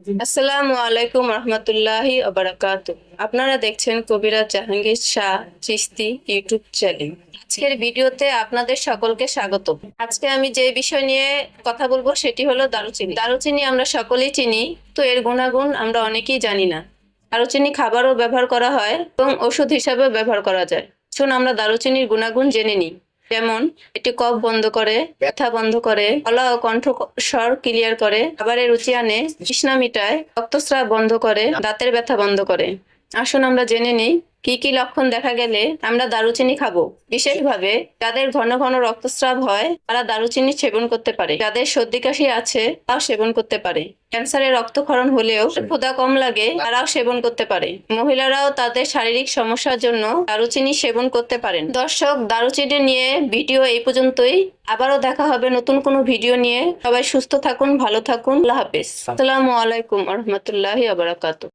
আসসালামু আলাইকুম রহমতুল্লাহি আবরাকাত আপনারা দেখছেন কবিরাজ জাহাঙ্গীর শাহ চিস্তি ইউটিউব চ্যানেল। আজকের ভিডিওতে আপনাদের সকলকে স্বাগত আজকে আমি যে বিষয় নিয়ে কথা বলব সেটি হলো দারুচিনি। দারুচিনি আমরা সকলেই চিনি, তো এর গুণাগুণ আমরা অনেকেই জানি না। দারুচিনি খাবারও ব্যবহার করা হয় এবং ওষুধ হিসাবেও ব্যবহার করা যায়। শুন আমরা দারুচিনির গুণাগুণ জেনে নিই। যেমন এটি কফ বন্ধ করে, ব্যথা বন্ধ করে, গলা ও কণ্ঠ স্বর ক্লিয়ার করে, খাবারের রুচি আনে, তৃষ্ণা মিটায়, রক্তস্রাব বন্ধ করে, দাঁতের ব্যথা বন্ধ করে। আসুন আমরা জেনে নিই কি কি লক্ষণ দেখা গেলে আমরা দারুচিনি খাব? বিশেষভাবে যাদের ঘন ঘন রক্তস্রাব হয় তারা দারুচিনি সেবন করতে পারে। যাদের সর্দি কাশি আছে তাও সেবন করতে পারে। ক্যান্সারের রক্তক্ষরণ হলেও ক্ষুধা কম লাগে তারাও সেবন করতে পারে। মহিলারাও তাদের শারীরিক সমস্যার জন্য দারুচিনি সেবন করতে পারেন। দর্শক দারুচিনি নিয়ে ভিডিও এই পর্যন্তই। আবারও দেখা হবে নতুন কোনো ভিডিও নিয়ে। সবাই সুস্থ থাকুন ভালো থাকুন। আল্লাহ হাফেজ। আসসালামু আলাইকুম রহমতুল্লাহি আবরাকাতু